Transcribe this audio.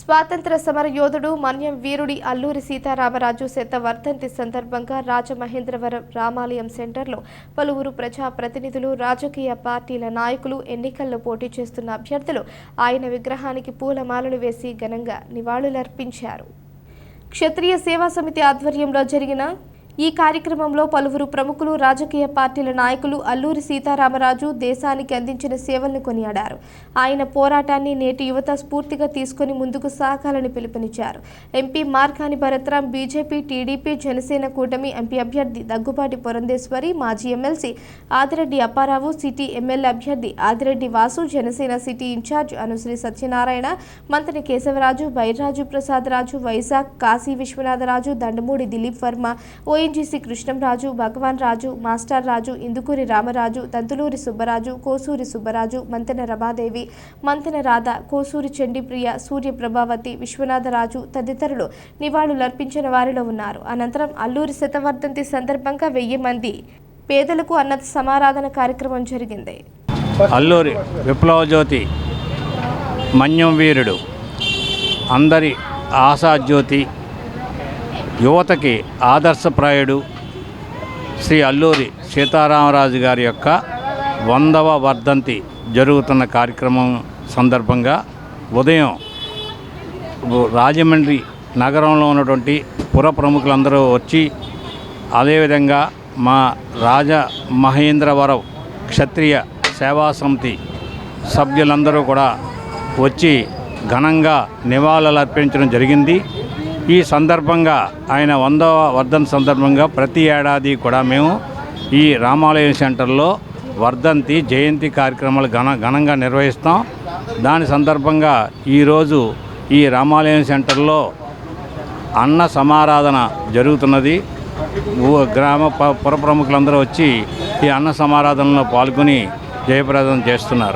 స్వాతంత్ర సమర యోధుడు మన్యం వీరుడి అల్లూరి సీతారామరాజు శత వర్ధంతి సందర్భంగా రాజమహేంద్రవరం రామాలయం సెంటర్లో పలువురు ప్రజా ప్రతినిధులు రాజకీయ పార్టీల నాయకులు ఎన్నికల్లో పోటీ చేస్తున్న అభ్యర్థులు ఆయన విగ్రహానికి పూలమాలలు వేసి ఘనంగా నివాళులర్పించారు. క్షత్రియ సేవా సమితి ఆధ్వర్యంలో జరిగిన ఈ కార్యక్రమంలో పలువురు ప్రముఖులు రాజకీయ పార్టీల నాయకులు అల్లూరి సీతారామరాజు దేశానికి అందించిన సేవలను కొనియాడారు. ఆయన పోరాటాన్ని నేటి యువత స్ఫూర్తిగా తీసుకొని ముందుకు సాగాలని పిలుపునిచ్చారు. MP Margani Bharatram BJP TDP Janasena కూటమి ఎంపీ అభ్యర్థి దగ్గుపాటి పురంధేశ్వరి మాజీ MLC Adireddy Apparao city MLA అభ్యర్థి ఆదిరెడ్డి వాసు జనసేన సిటీ ఇన్ఛార్జ్ అనుశ్రీ సత్యనారాయణ మంత్రి Kesavaraju Bairaju Prasad Raju Vizag Kasi Viswanatharaju Dandamudi Dilip Varma O ONGC Krishnamraju Bhagavan Raju master Raju Indukuri Ramaraju Dantuluri Subbaraju Kosuri Subbaraju Mantena Ramadevi Mantena Radha Kosuri Chandipriya Surya Prabhavati Viswanatharaju తదితరులు నివాళులర్పించిన వారిలో ఉన్నారు. అనంతరం అల్లూరి శతవర్ధంతి సందర్భంగా వెయ్యి మంది పేదలకు అన్నత సమారాధన కార్యక్రమం జరిగింది. అల్లూరి విప్లవ జ్యోతి మన్యం వీరుడు అందరి ఆశాజ్యోతి యువతకి ఆదర్శప్రాయుడు శ్రీ అల్లూరి సీతారామరాజు గారి యొక్క వందవ వర్ధంతి జరుగుతున్న కార్యక్రమం సందర్భంగా ఉదయం రాజమండ్రి నగరంలో ఉన్నటువంటి పుర ప్రముఖులందరూ వచ్చి అదేవిధంగా మా రాజ మహేంద్రవరం క్షత్రియ సేవా సమితి సభ్యులందరూ కూడా వచ్చి ఘనంగా నివాళులర్పించడం జరిగింది. ఈ సందర్భంగా ఆయన వందవ వర్ధన్ సందర్భంగా ప్రతి ఏడాది కూడా మేము ఈ రామాలయం సెంటర్లో వర్ధంతి జయంతి కార్యక్రమాలు ఘన ఘనంగా నిర్వహిస్తాం. దాని సందర్భంగా ఈరోజు ఈ రామాలయం సెంటర్లో అన్న సమారాధన జరుగుతున్నది. గ్రామ ప- పుర ప్రముఖులందరూ వచ్చి ఈ అన్న సమారాధనలో పాల్గొని జయప్రదం చేస్తున్నారు.